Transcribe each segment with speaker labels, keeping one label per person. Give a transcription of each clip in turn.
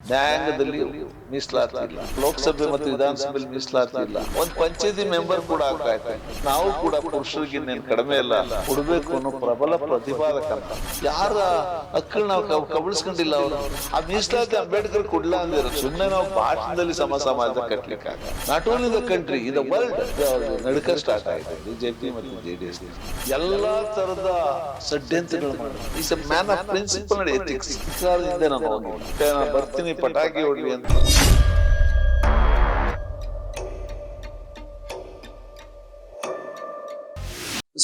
Speaker 1: ನ್ಯಾಯಾಂಗದಲ್ಲಿ ಮೀಸಲಾತಿ ಇಲ್ಲ ಲೋಕಸಭೆ ಮತ್ತು ವಿಧಾನಸಭೆಯಲ್ಲಿ ಮೀಸಲಾತಿ ಇಲ್ಲ ಒಂದ್ ಪಂಚಾಯತಿ ಮೆಂಬರ್ ಕೂಡ ಆಗ್ತಾ ನಾವು ಕೂಡ ಪುರುಷರಿಗೆ ಕಡಿಮೆ ಇಲ್ಲ ಕೊಡ್ಬೇಕು ಅನ್ನೋ ಪ್ರಬಲ ಪ್ರತಿಪಾದಕ ಯಾರ ಹಕ್ಕಳು ನಾವು ಕಬ್- ಕಬಳಿಸ್ಕೊಂಡಿಲ್ಲ ಅವರು. ಆ ಮೀಸಲಾತಿ ಅಂಬೇಡ್ಕರ್ ಕೊಡ್ಲ ಅಂದಿರೋ ಸುಮ್ಮನೆ ನಾವು ಭಾಷಣದಲ್ಲಿ ಸಮ ಸಮಾಜ ಕಟ್ಲಿಕ್ಕೆ not only the country in the world ನಡುಕ ಸ್ಟಾರ್ಟ್ ಆಗಿದೆ. ಬಿಜೆಪಿ ಮತ್ತು ಜೆ ಡಿ ಎಸ್ ಎಲ್ಲಾ ತರದ ಷಡ್ಯಂತ್ರಗಳು ಮಾಡಿ a man of principle ethics ನಾನು ಹೋಗಿ ಬರ್ತೀನಿ ಪಟಾಕಿ ಹೊಡ್ಲಿ ಅಂತ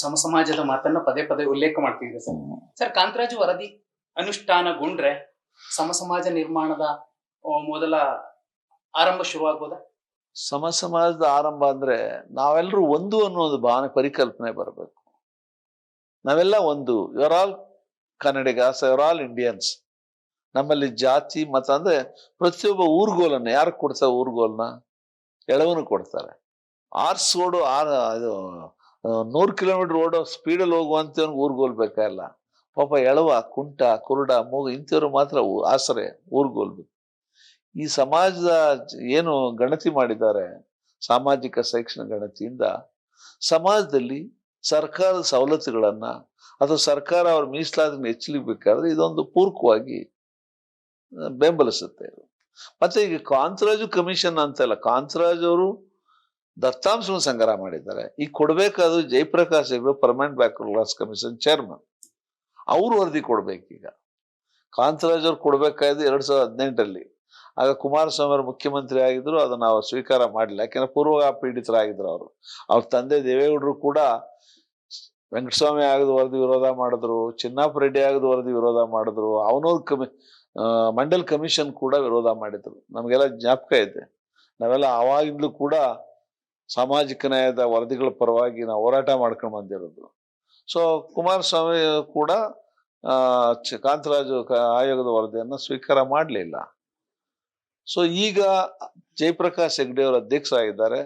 Speaker 2: ಸಮ ಸಮಾಜದ ಮಾತನ್ನ ಪದೇ ಪದೇ ಉಲ್ಲೇಖ ಮಾಡ್ತಿದ್ದೆ ಸರ್. ಸರ್ ಕಾಂತರಾಜು ವರದಿ ಅನುಷ್ಠಾನಗೊಂಡ್ರೆ ಸಮ ಸಮಾಜ ನಿರ್ಮಾಣದ ಮೊದಲ ಆರಂಭ ಶುರುವಾಗ್ಬೋದಾ?
Speaker 1: ಸಮ ಸಮಾಜದ ಆರಂಭ ಅಂದ್ರೆ ನಾವೆಲ್ಲರೂ ಒಂದು ಅನ್ನೋ ಒಂದು ಭಾವನೆ ಪರಿಕಲ್ಪನೆ ಬರಬೇಕು. ನಾವೆಲ್ಲ ಒಂದು. Your all Kannadigas sir all Indians ನಮ್ಮಲ್ಲಿ ಜಾತಿ ಮತ ಅಂದ್ರೆ ಪ್ರತಿಯೊಬ್ಬ ಊರ್ಗೋಲನ್ನ ಯಾರು ಕೊಡ್ತಾರೆ ಊರ್ಗೋಲ್ನ ಎಳವನು ಕೊಡ್ತಾರೆ. ಆರ್ಸ್ ಓಡು ಆರ್, ಇದು ನೂರು ಕಿಲೋಮೀಟರ್ ಓಡೋ ಸ್ಪೀಡಲ್ಲಿ ಹೋಗುವಂತ ಊರ್ಗೋಲ್ ಬೇಕಾಗಿಲ್ಲ ಪಾಪ ಎಳವ ಕುಂಟ, ಕುರುಡ, ಮೂಗು, ಇಂಥವ್ರು ಮಾತ್ರ ಆಸರೆ ಊರ್ಗೋಲ್ ಬೇಕು. ಈ ಸಮಾಜದ ಏನು ಗಣತಿ ಮಾಡಿದ್ದಾರೆ, ಸಾಮಾಜಿಕ ಶೈಕ್ಷಣಿಕ ಗಣತಿಯಿಂದ, ಸಮಾಜದಲ್ಲಿ ಸರ್ಕಾರದ ಸವಲತ್ತುಗಳನ್ನ ಅಥವಾ ಸರ್ಕಾರ ಅವ್ರ ಮೀಸಲಾತಿನ ಹೆಚ್ಚಲಿಬೇಕಾದ್ರೆ ಇದೊಂದು ಪೂರಕವಾಗಿ ಬೆಂಬಲಿಸುತ್ತೆ. ಮತ್ತೆ ಈಗ ಕಾಂತರಾಜು ಕಮಿಷನ್ ಅಂತಲ್ಲ ಕಾಂತರಾಜ್ ಅವರು ದತ್ತಾಂಶವನ್ನು ಸಂಗ್ರಹ ಮಾಡಿದ್ದಾರೆ. ಈಗ ಕೊಡ್ಬೇಕಾದ್ರು Jayaprakash Hegde permanent back loss commission chairman ಅವರು ವರದಿ ಕೊಡ್ಬೇಕೀಗ. ಕಾಂತರಾಜ್ ಅವ್ರು ಕೊಡ್ಬೇಕಾಯ್ದು ಎರಡು ಸಾವಿರದ ಹದಿನೆಂಟರಲ್ಲಿ. ಆಗ ಕುಮಾರಸ್ವಾಮಿ ಅವರು ಮುಖ್ಯಮಂತ್ರಿ ಆಗಿದ್ರು, ಅದನ್ನ ಅವ್ರು ಸ್ವೀಕಾರ ಮಾಡಲಿಲ್ಲ. ಯಾಕೆಂದ್ರೆ ಪೂರ್ವ ಪೀಡಿತರಾಗಿದ್ರು ಅವರು. ಅವ್ರ ತಂದೆ ದೇವೇಗೌಡರು ಕೂಡ ವೆಂಕಟಸ್ವಾಮಿ ಆಗದ ವರದಿ ವಿರೋಧ ಮಾಡಿದ್ರು ಚಿನ್ನಪ್ಪ ರೆಡ್ಡಿ ಆಗದ ವರದಿ ವಿರೋಧ ಮಾಡಿದ್ರು ಅವನೋದ್ ಕಮಿ ಮಂಡಲ್ ಕಮಿಷನ್ ಕೂಡ ವಿರೋಧ ಮಾಡಿದ್ರು. ನಮಗೆಲ್ಲ ಜ್ಞಾಪಕ ಇದೆ. ನಾವೆಲ್ಲ ಆವಾಗಿಂದಲೂ ಕೂಡ ಸಾಮಾಜಿಕ ನ್ಯಾಯದ ವರದಿಗಳ ಪರವಾಗಿ ನಾವು ಹೋರಾಟ ಮಾಡ್ಕೊಂಡು ಬಂದಿರೋದು. ಸೊ ಕುಮಾರಸ್ವಾಮಿ ಕೂಡ ಕಾಂತರಾಜು ಆಯೋಗದ ವರದಿಯನ್ನು ಸ್ವೀಕಾರ ಮಾಡಲಿಲ್ಲ. ಸೊ ಈಗ ಜಯಪ್ರಕಾಶ್ ಹೆಗ್ಡೆ ಅವರು ಅಧ್ಯಕ್ಷರಾಗಿದ್ದಾರೆ.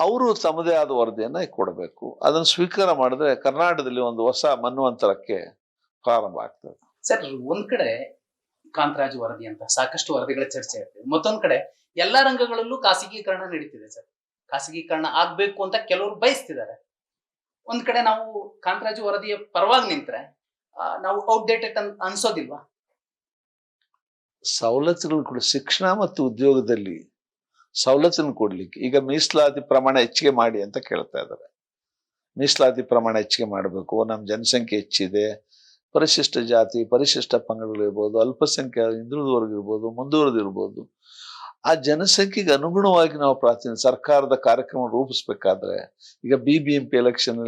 Speaker 1: ಅವರು ತಮ್ಮದೇ ಆದ ವರದಿಯನ್ನ ಕೊಡಬೇಕು. ಅದನ್ನು ಸ್ವೀಕಾರ ಮಾಡಿದ್ರೆ ಕರ್ನಾಟಕದಲ್ಲಿ ಒಂದು ಹೊಸ ಮನ್ವಂತರಕ್ಕೆ ಪ್ರಾರಂಭ ಆಗ್ತದೆ.
Speaker 2: ಸರ್ ಒಂದ್ ಕಡೆ ಕಾಂತರಾಜ್ ವರದಿ ಅಂತ ಸಾಕಷ್ಟು ವರದಿಗಳ ಚರ್ಚೆ ಇರ್ತದೆ ಮತ್ತೊಂದ್ ಕಡೆ ಎಲ್ಲಾ ರಂಗಗಳಲ್ಲೂ ಖಾಸಗೀಕರಣ ನಡೀತಿದೆ ಸರ್. ಖಾಸಗೀಕರಣ ಆಗ್ಬೇಕು ಅಂತ ಕೆಲವರು ಬಯಸ್ತಿದ್ದಾರೆ. ಒಂದ್ ಕಡೆ ನಾವು ಕಾಂತರಾಜು ವರದಿಯ ಪರವಾಗಿ ನಿಂತ್ರೆ ನಾವು ಔಟ್ಡೇಟೆಡ್ ಅನ್ಸೋದಿಲ್ವಾ?
Speaker 1: ಸವಲತ್ತುಗಳು ಕೂಡ ಶಿಕ್ಷಣ ಮತ್ತು ಉದ್ಯೋಗದಲ್ಲಿ ಸವಲತ್ತನ್ನು ಕೊಡ್ಲಿಕ್ಕೆ. ಈಗ ಮೀಸಲಾತಿ ಪ್ರಮಾಣ ಹೆಚ್ಚಿಗೆ ಮಾಡಿ ಅಂತ ಕೇಳ್ತಾ ಇದ್ದಾರೆ. ಮೀಸಲಾತಿ ಪ್ರಮಾಣ ಹೆಚ್ಚಿಗೆ ಮಾಡಬೇಕು. ನಮ್ಮ ಜನಸಂಖ್ಯೆ ಹೆಚ್ಚಿದೆ. ಪರಿಶಿಷ್ಟ ಜಾತಿ, ಪರಿಶಿಷ್ಟ ಪಂಗಡಗಳಿರ್ಬೋದು ಅಲ್ಪಸಂಖ್ಯಾತ ಹಿಂದುಳಿದವರ್ಗಿರ್ಬೋದು ಮುಂದುವರೆದಿರ್ಬೋದು. ಆ ಜನಸಂಖ್ಯೆಗೆ ಅನುಗುಣವಾಗಿ ನಾವು ಪ್ರಾತಿನಿಧ್ಯ ಸರ್ಕಾರದ ಕಾರ್ಯಕ್ರಮ ರೂಪಿಸ್ಬೇಕಾದ್ರೆ ಈಗ ಬಿ ಬಿ ಎಂ ಪಿ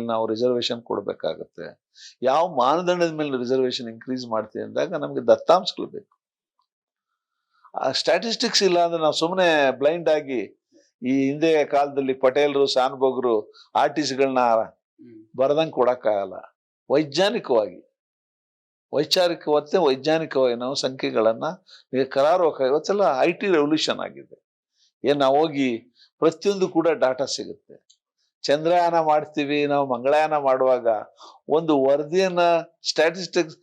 Speaker 1: ನಾವು ರಿಸರ್ವೇಶನ್ ಕೊಡಬೇಕಾಗತ್ತೆ. ಯಾವ ಮಾನದಂಡದ ಮೇಲೆ ರಿಸರ್ವೇಶನ್ ಇನ್ಕ್ರೀಸ್ ಮಾಡ್ತೀವಿ ಅಂದಾಗ ನಮಗೆ ದತ್ತಾಂಶಗಳು ಬೇಕು. ಸ್ಟ್ಯಾಟಿಸ್ಟಿಕ್ಸ್ ಇಲ್ಲ ಅಂದ್ರೆ ನಾವು ಸುಮ್ಮನೆ ಬ್ಲೈಂಡ್ ಆಗಿ ಈ ಹಿಂದೆ ಕಾಲದಲ್ಲಿ ಪಟೇಲ್ರು ಸಾನ್ಭೋಗರು ಆರ್ಟಿಸ್ಟ್ಗಳನ್ನ ಬರದಂಗೆ ಕೊಡಕ್ಕಾಗಲ್ಲ. ವೈಜ್ಞಾನಿಕವಾಗಿ. ವೈಚಾರಿಕವತ್ತೆ ವೈಜ್ಞಾನಿಕವಾಗಿ ನಾವು ಸಂಖ್ಯೆಗಳನ್ನ ಈಗ ಕರಾರುವಕ ಇವತ್ತೆಲ್ಲ ಐ ಟಿ ರೆವಲ್ಯೂಷನ್ ಆಗಿದೆ. ಏನ್ ನಾವು ಹೋಗಿ ಪ್ರತಿಯೊಂದು ಕೂಡ ಡಾಟಾ ಸಿಗುತ್ತೆ. ಚಂದ್ರಯಾನ ಮಾಡ್ತೀವಿ, ನಾವು ಮಂಗಳಯಾನ ಮಾಡುವಾಗ ಒಂದು ವರದಿಯನ್ನ ಸ್ಟ್ಯಾಟಿಸ್ಟಿಕ್ಸ್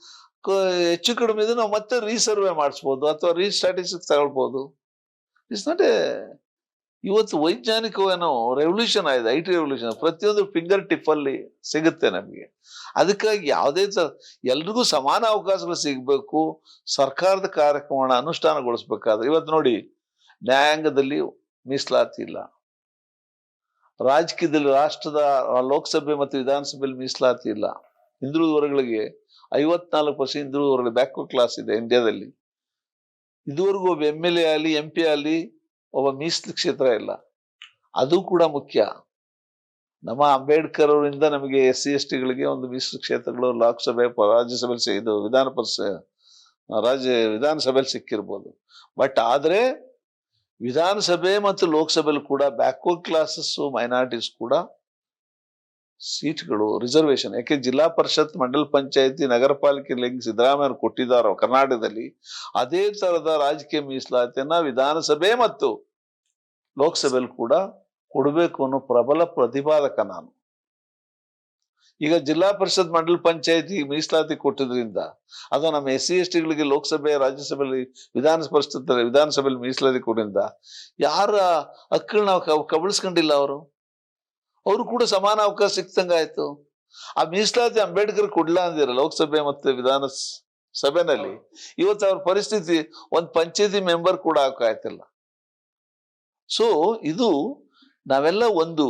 Speaker 1: ಹೆಚ್ಚು ಕಡಿಮೆ ಇದ್ರೆ ನಾವು ಮತ್ತೆ ರೀಸರ್ವೆ ಮಾಡಿಸ್ಬೋದು ಅಥವಾ ರೀ ಸ್ಟ್ಯಾಟಿಸ್ಟಿಕ್ಸ್ ತಗೊಳ್ಬೋದು. ಇಟ್ಸ್ ನಾಟ್ ಎ ಇವತ್ತು ವೈಜ್ಞಾನಿಕವೇನೋ ರೆವಲ್ಯೂಷನ್ ಆಗಿದೆ ಐ ಟಿ ರೆವಲ್ಯೂಷನ್ ಪ್ರತಿಯೊಂದು ಫಿಂಗರ್ ಟಿಪ್ ಅಲ್ಲಿ ಸಿಗುತ್ತೆ ನಮಗೆ. ಅದಕ್ಕಾಗಿ ಯಾವುದೇ ತರ ಎಲ್ರಿಗೂ ಸಮಾನ ಅವಕಾಶಗಳು ಸಿಗಬೇಕು, ಸರ್ಕಾರದ ಕಾರ್ಯಕ್ರಮಗಳನ್ನ ಅನುಷ್ಠಾನಗೊಳಿಸ್ಬೇಕಾದ್ರೆ. ಇವತ್ತು ನೋಡಿ, ನ್ಯಾಯಾಂಗದಲ್ಲಿ ಮೀಸಲಾತಿ ಇಲ್ಲ. ರಾಜಕೀಯದಲ್ಲಿ ರಾಷ್ಟ್ರದ, ಲೋಕಸಭೆ ಮತ್ತು ವಿಧಾನಸಭೆಯಲ್ಲಿ ಮೀಸಲಾತಿ ಇಲ್ಲ. ಹಿಂದುಳಿದ ಐವತ್ನಾಲ್ಕು ಪರ್ಸೆಂಟ್ ಹಿಂದುಳಿದ ವರ್ಗಗಳಿಗೆ ಬ್ಯಾಕ್ವರ್ಡ್ ಕ್ಲಾಸ್ ಇದೆ ಇಂಡಿಯಾದಲ್ಲಿ ಇದುವರೆಗೂ ಒಬ್ಬ ಎಂ ಎಲ್ ಎ ಆಗಲಿ ಎಂ ಪಿ ಆಗಲಿ ಒಬ್ಬ ಮೀಸಲು ಕ್ಷೇತ್ರ ಇಲ್ಲ. ಅದು ಕೂಡ ಮುಖ್ಯ. ನಮ್ಮ ಅಂಬೇಡ್ಕರ್ ಅವರಿಂದ ನಮಗೆ ಎಸ್ ಸಿ, ಎಸ್ ಟಿಗಳಿಗೆ ಒಂದು ಮೀಸಲು ಕ್ಷೇತ್ರಗಳು ಲೋಕಸಭೆ ರಾಜ್ಯಸಭೆ ರಾಜ್ಯಸಭೆಯಲ್ಲಿ ಇದು ವಿಧಾನ ಪರಿಷತ್ ರಾಜ್ಯ ವಿಧಾನಸಭೆಯಲ್ಲಿ ಸಿಕ್ಕಿರ್ಬೋದು. ಬಟ್ ಆದರೆ ವಿಧಾನಸಭೆ ಮತ್ತು ಲೋಕಸಭೆಯಲ್ಲಿ ಕೂಡ ಬ್ಯಾಕ್ವರ್ಡ್ ಕ್ಲಾಸಸ್ ಮೈನಾರಿಟೀಸ್ ಕೂಡ ಸೀಟ್ಗಳು ರಿಸರ್ವೇಶನ್ ಯಾಕೆ ಜಿಲ್ಲಾ ಪರಿಷತ್, ಮಂಡಲ ಪಂಚಾಯತಿ, ನಗರ ಪಾಲಿಕೆ ಹೆಂಗ್ ಸಿದ್ದರಾಮಯ್ಯ ಕೊಟ್ಟಿದ್ದಾರೋ ಕರ್ನಾಟಕದಲ್ಲಿ, ಅದೇ ತರದ ರಾಜಕೀಯ ಮೀಸಲಾತಿಯನ್ನ ವಿಧಾನಸಭೆ ಮತ್ತು ಲೋಕಸಭೆಯಲ್ಲಿ ಕೂಡ ಕೊಡಬೇಕು ಅನ್ನೋ ಪ್ರಬಲ ಪ್ರತಿಪಾದಕ ನಾನು. ಈಗ ಜಿಲ್ಲಾ ಪರಿಷತ್, ಮಂಡಲ ಪಂಚಾಯತಿ ಮೀಸಲಾತಿ ಕೊಟ್ಟಿದ್ರಿಂದ, ಅದು ನಮ್ಮ ಎಸ್ ಸಿ ಎಸ್ ಟಿಗಳಿಗೆ ಲೋಕಸಭೆ, ರಾಜ್ಯಸಭೆಯಲ್ಲಿ ವಿಧಾನ ಪರಿಷತ್, ವಿಧಾನಸಭೆಯಲ್ಲಿ ಮೀಸಲಾತಿ ಕೊಟ್ಟಿದ್ರಿಂದ, ಯಾರ ಹಕ್ಕುಗಳನ್ನ ನಾವು ಕಬಳಿಸ್ಕೊಂಡಿಲ್ಲ ಅವರು? ಅವರು ಕೂಡ ಸಮಾನ ಅವಕಾಶ ಸಿಕ್ತಂಗಾಯ್ತು ಆ ಮೀಸಲಾತಿ ಅಂಬೇಡ್ಕರ್ ಕೊಡ್ಲಾ ಅಂದಿರ ಲೋಕಸಭೆ ಮತ್ತೆ ವಿಧಾನ ಸಭೆನಲ್ಲಿ. ಇವತ್ತು ಅವ್ರ ಪರಿಸ್ಥಿತಿ ಒಂದ್ ಪಂಚಾಯತಿ ಮೆಂಬರ್ ಕೂಡ ಆಯ್ತಿಲ್ಲ. ಸೊ ಇದು ನಾವೆಲ್ಲ ಒಂದು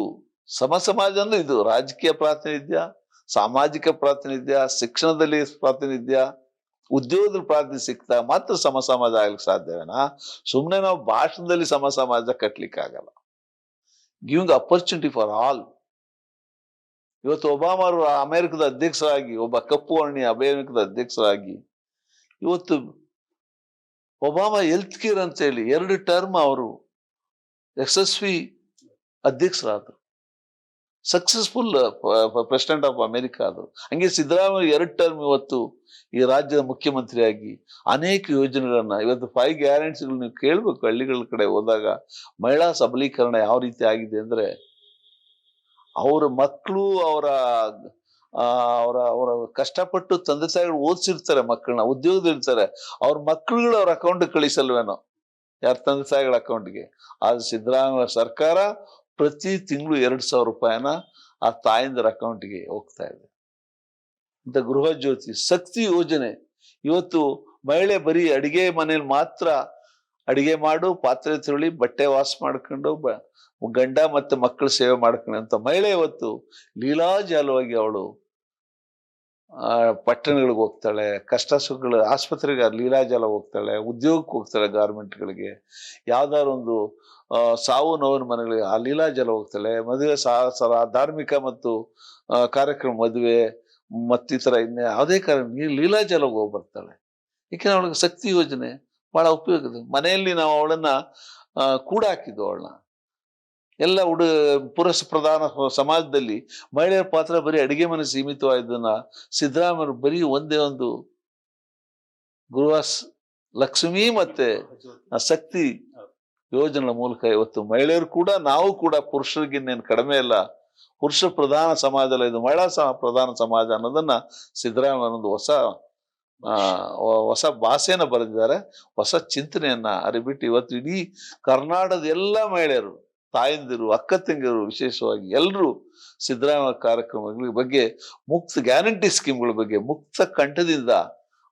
Speaker 1: ಸಮ ಸಮಾಜ ಅಂದ್ರೆ ಇದು ರಾಜಕೀಯ ಪ್ರಾತಿನಿಧ್ಯ, ಸಾಮಾಜಿಕ ಪ್ರಾತಿನಿಧ್ಯ, ಶಿಕ್ಷಣದಲ್ಲಿ ಪ್ರಾತಿನಿಧ್ಯ, ಉದ್ಯೋಗದಲ್ಲಿ ಪ್ರಾತಿನಿಧ್ಯ ಸಿಗ್ತಾ ಮಾತ್ರ ಸಮ ಸಮಾಜ ಆಗ್ಲಿಕ್ಕೆ ಸಾಧ್ಯವೇನಾ? ಸುಮ್ಮನೆ ನಾವು ಭಾಷಣದಲ್ಲಿ ಸಮ ಸಮಾಜ ಕಟ್ಲಿಕ್ಕೆ ಆಗಲ್ಲ ಗಿವಿಂಗ್ ಅಪರ್ಚುನಿಟಿ ಫಾರ್ ಆಲ್ ಇವತ್ತು ಒಬಾಮ ಅಮೆರಿಕದ ಅಧ್ಯಕ್ಷರಾಗಿ, ಒಬ್ಬ ಕಪ್ಪು ವರ್ಣಿ ಅಮೆರಿಕದ ಅಧ್ಯಕ್ಷರಾಗಿ, ಇವತ್ತು ಒಬಾಮ ಹೆಲ್ತ್ ಕೇರ್ ಅಂತ ಹೇಳಿ ಎರಡು ಟರ್ಮ್ ಅವರು ಯಶಸ್ವಿ ಅಧ್ಯಕ್ಷರಾದರು. ಸಕ್ಸಸ್ಫುಲ್ ಪ್ರೆಸಿಡೆಂಟ್ ಆಫ್ ಅಮೆರಿಕ ಅದು. ಹಂಗೆ ಸಿದ್ದರಾಮಯ್ಯ ಎರಡು ಟರ್ಮ್ ಇವತ್ತು ಈ ರಾಜ್ಯದ ಮುಖ್ಯಮಂತ್ರಿಯಾಗಿ ಅನೇಕ ಯೋಜನೆಗಳನ್ನ, ಇವತ್ತು ಫೈವ್ ಗ್ಯಾರಂಟಿಗಳು ನೀವು ಕೇಳಬೇಕು ಹಳ್ಳಿಗಳ ಕಡೆ ಹೋದಾಗ ಮಹಿಳಾ ಸಬಲೀಕರಣ ಯಾವ ರೀತಿ ಆಗಿದೆ ಅಂದ್ರೆ ಅವರ ಮಕ್ಕಳು ಅವರ ಅವರ ಅವರ ಕಷ್ಟಪಟ್ಟು ತಂದೆ ತಾಯಿಗಳು ಓದಿಸಿರ್ತಾರೆ ಮಕ್ಕಳನ್ನ ಉದ್ಯೋಗದಲ್ಲಿರ್ತಾರೆ ಅವ್ರ ಮಕ್ಕಳುಗಳು ಅವ್ರ ಅಕೌಂಟ್ ಕಳಿಸಲ್ವೇನೋ? ಯಾರ ತಂದೆ ತಾಯಿಗಳ ಅಕೌಂಟ್ಗೆ ಆದ್ರೆ ಸಿದ್ದರಾಮಯ್ಯ ಸರ್ಕಾರ ಪ್ರತಿ ತಿಂಗಳು ಎರಡು ಸಾವಿರ ರೂಪಾಯಿನ ಆ ತಾಯಿಂದರ ಅಕೌಂಟ್ಗೆ ಹೋಗ್ತಾ ಇದೆ. ಅಂತ ಗೃಹ ಜ್ಯೋತಿ ಶಕ್ತಿ ಯೋಜನೆ. ಇವತ್ತು ಮಹಿಳೆ ಬರೀ ಅಡಿಗೆ ಮನೇಲಿ ಮಾತ್ರ ಅಡಿಗೆ ಮಾಡು, ಪಾತ್ರೆ ತೊಳಿ, ಬಟ್ಟೆ ವಾಶ್ ಮಾಡ್ಕೊಂಡು ಗಂಡ ಮತ್ತೆ ಮಕ್ಕಳ ಸೇವೆ ಮಾಡ್ಕೊಂಡು ಅಂತ ಮಹಿಳೆ ಇವತ್ತು ಲೀಲಾಜಾಲವಾಗಿ ಅವಳು, ಆ, ಪಟ್ಟಣಗಳಿಗೆ ಹೋಗ್ತಾಳೆ, ಕಷ್ಟ ಸುಖಗಳು, ಆಸ್ಪತ್ರೆಗೆ ಲೀಲಾಜಾಲ ಹೋಗ್ತಾಳೆ, ಉದ್ಯೋಗಕ್ಕೆ ಹೋಗ್ತಾಳೆ ಗಾರ್ಮೆಂಟ್ಗಳಿಗೆ ಒಂದು ಸಾವು ನೋವಿನ ಮನೆಗಳಿಗೆ ಆ ಲೀಲಾಜಲ ಹೋಗ್ತಾಳೆ. ಮದುವೆ ಸಹ ಧಾರ್ಮಿಕ ಮತ್ತು ಕಾರ್ಯಕ್ರಮ ಮದುವೆ ಮತ್ತಿತರ ಇನ್ನೇ ಯಾವುದೇ ಕಾರಣ ನೀ- ಲೀಲಾಜಲಕ್ಕೆ ಹೋಗಿ ಬರ್ತಾಳೆ ಏಕೆಂದ್ರೆ ಅವಳಿಗೆ ಶಕ್ತಿ ಯೋಜನೆ ಬಹಳ ಉಪಯೋಗ ಮನೆಯಲ್ಲಿ ನಾವು ಅವಳನ್ನ ಕೂಡ ಹಾಕಿದ್ವು ಅವಳನ್ನ. ಎಲ್ಲ ಉಡು ಪುರುಷ ಪ್ರಧಾನ ಸಮಾಜದಲ್ಲಿ ಮಹಿಳೆಯರ ಪಾತ್ರ ಬರೀ ಅಡಿಗೆ ಮನೆ ಸೀಮಿತವಾದನ್ನ ಸಿದ್ದರಾಮಯ್ಯರು ಬರೀ ಒಂದೇ ಒಂದು ಗುರುವಾಸ್ ಲಕ್ಷ್ಮಿ ಮತ್ತೆ ಶಕ್ತಿ ಯೋಜನೆಗಳ ಮೂಲಕ ಇವತ್ತು ಮಹಿಳೆಯರು ಕೂಡ, ನಾವು ಕೂಡ ಪುರುಷರಿಗಿನ್ನೇನು ಕಡಿಮೆ ಇಲ್ಲ ಪುರುಷ ಪ್ರಧಾನ ಸಮಾಜ ಇದು ಮಹಿಳಾ ಸಹ ಪ್ರಧಾನ ಸಮಾಜ ಅನ್ನೋದನ್ನ ಸಿದ್ದರಾಮಯ್ಯ ಒಂದು ಹೊಸ ಹೊಸ ಭಾಷೆಯನ್ನು ಬರೆದಿದ್ದಾರೆ, ಹೊಸ ಚಿಂತನೆಯನ್ನ ಅರಿಬಿಟ್ಟು ಇವತ್ತು ಇಡೀ ಕರ್ನಾಟಕದ ಎಲ್ಲ ಮಹಿಳೆಯರು, ತಾಯಂದಿರು, ಅಕ್ಕ ತಂಗಿಯರು ವಿಶೇಷವಾಗಿ ಎಲ್ಲರೂ ಸಿದ್ದರಾಮಯ್ಯ ಕಾರ್ಯಕ್ರಮಗಳ ಬಗ್ಗೆ ಮುಕ್ತ ಗ್ಯಾರಂಟಿ ಸ್ಕೀಮ್ಗಳ ಬಗ್ಗೆ ಮುಕ್ತ ಕಂಠದಿಂದ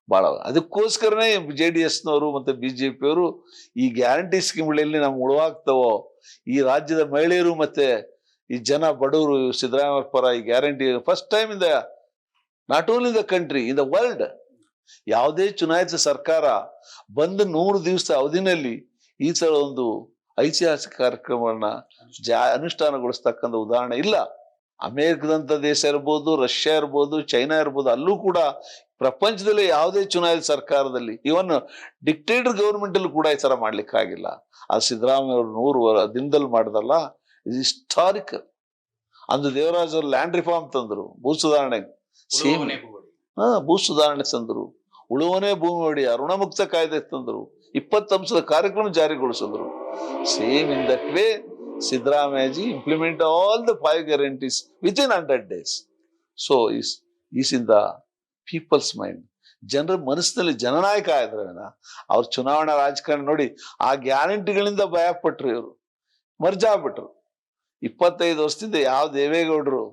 Speaker 1: ಬಹಳ ಅದಕ್ಕೋಸ್ಕರನೇ ಜೆ ಡಿ ಎಸ್ನವರು ಮತ್ತೆ ಪಿಯವರು ಈ ಗ್ಯಾರಂಟಿ ಸ್ಕೀಮ್ಗಳಲ್ಲಿ ನಮ್ಗೆ ಉಳುವಾಗ್ತವೋ, ಈ ರಾಜ್ಯದ ಮಹಿಳೆಯರು ಮತ್ತೆ ಈ ಜನ ಬಡವರು ಸಿದ್ದರಾಮಯ್ಯ ಪರ ಈ ಗ್ಯಾರಂಟಿ ಫಸ್ಟ್ ಟೈಮ್ ಇಂದ not only the country in the world ಯಾವುದೇ ಚುನಾಯಿತ ಸರ್ಕಾರ ಬಂದ ನೂರು ದಿವಸ ಅವಧಿನಲ್ಲಿ ಈ ಸಲ ಒಂದು ಐತಿಹಾಸಿಕ ಕಾರ್ಯಕ್ರಮವನ್ನ ಜಾ ಅನುಷ್ಠಾನಗೊಳಿಸ್ತಕ್ಕಂಥ ಉದಾಹರಣೆ ಇಲ್ಲ. ಅಮೇರಿಕದಂಥ ದೇಶ ಇರ್ಬೋದು, ರಷ್ಯಾ ಇರ್ಬೋದು, ಚೈನಾ ಇರ್ಬೋದು, ಅಲ್ಲೂ ಕೂಡ ಪ್ರಪಂಚದಲ್ಲಿ ಯಾವುದೇ ಚುನಾಯಿತ ಸರ್ಕಾರದಲ್ಲಿ ಇವನ್ ಡಿಕ್ಟೇಟರ್ ಗೌರ್ಮೆಂಟ್ ಅಲ್ಲಿ ಕೂಡ ಈ ತರ ಮಾಡ್ಲಿಕ್ಕಾಗಿಲ್ಲ ಆ ಸಿದ್ದರಾಮಯ್ಯ ಅವರು ನೂರು ದಿನದಲ್ಲಿ ಮಾಡಿದಲ್ಲ ಇದು ಹಿಸ್ಟಾರಿಕ್ ಅಂದು ದೇವರಾಜ್ ಅವರು ಲ್ಯಾಂಡ್ ರಿಫಾರ್ಮ್ ತಂದ್ರು ಭೂ ಸುಧಾರಣೆ ಸೇಮ್. ಹಾ ಭೂ ಸುಧಾರಣೆ ತಂದ್ರು ಉಳುವನೇ ಭೂಮಿ ಒಡೆಯ ಋಣಮುಕ್ತ ಕಾಯ್ದೆ ತಂದ್ರು ಇಪ್ಪತ್ತು ಅಂಶದ ಕಾರ್ಯಕ್ರಮ ಜಾರಿಗೊಳಿಸಿದ್ರು. Same in that way Siddaramaiah ji implement all the five guarantees with in hundred days so is is in the people's mind ಜನರ ಮನಸ್ಸಿನಲ್ಲಿ ಜನನಾಯಕ ಆದ್ರವೇನ ಅವ್ರ ಚುನಾವಣಾ ರಾಜಕಾರಣ ನೋಡಿ, ಆ ಗ್ಯಾರಂಟಿಗಳಿಂದ ಭಯ ಪಟ್ರು ಇವರು. ಮರ್ಜಾಗ್ಬಿಟ್ರು. ಇಪ್ಪತ್ತೈದು ವರ್ಷದಿಂದ ಯಾವ ದೇವೇಗೌಡರು